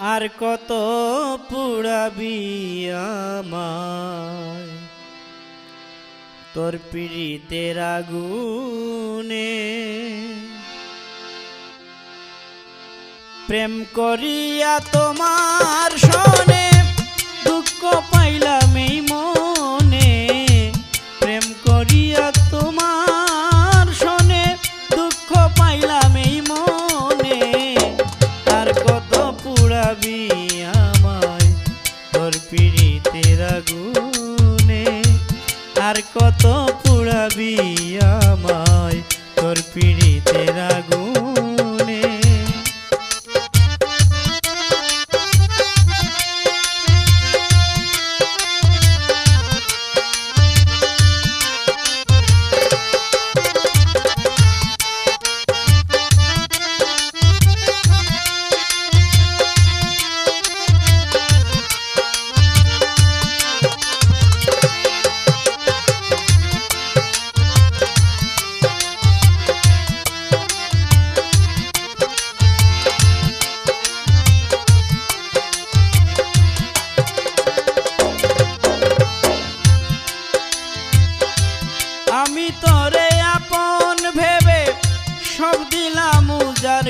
আর কত পুড়াবি আমায়? তোর পিড়িতে আগুনে প্রেম করিয়া তোমার শোনে আর কত পুরাবি আমায়? তোর পিড়িতে আগুনে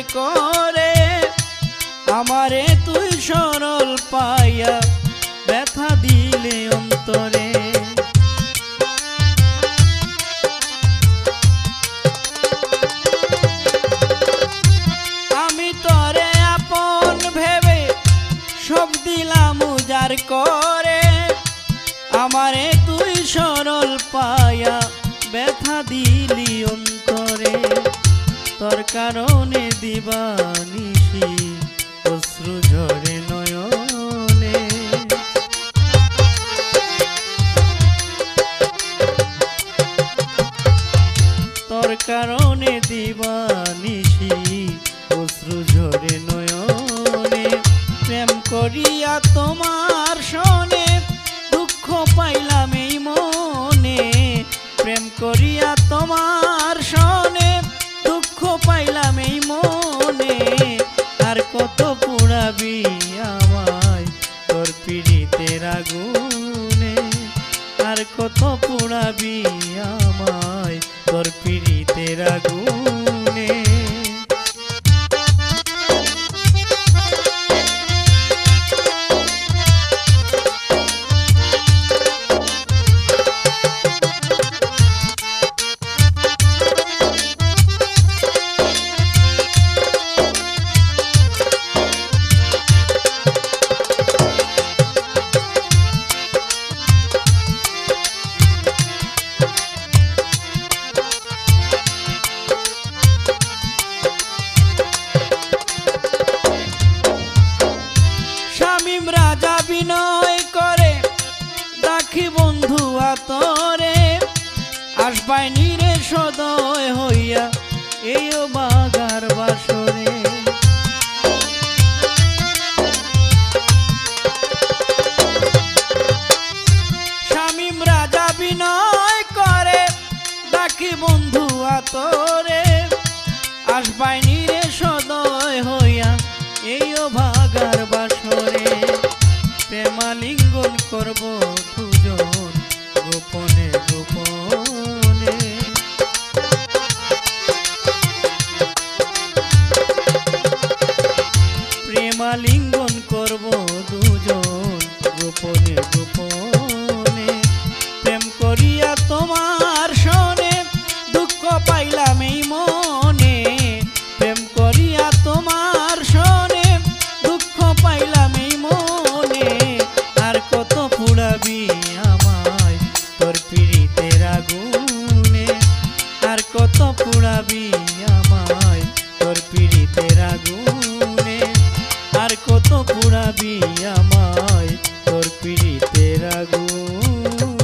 করে। আমারে তুই সরল পাইয়া ব্যথা দিলে অন্তরে। আমি তোরে আপন ভেবে সব দিলাম উজার করে। আমারে তুই সরল পায়া ব্যথা দিলি অন্তরে। তোর কারণে দিবানিসি পিড়িতের আতরে আসবাই নিরে সদয় হইয়া এই বাগার বাসরে। শামিম রাজা বিনয় করে দাখি বন্ধু আতরে। আসবাই নিরে কত পুড়াবি আমায় তোর পীড়িতের আগুনে। আর কত পুড়াবি আমায় তোর পীড়িতের আগুন।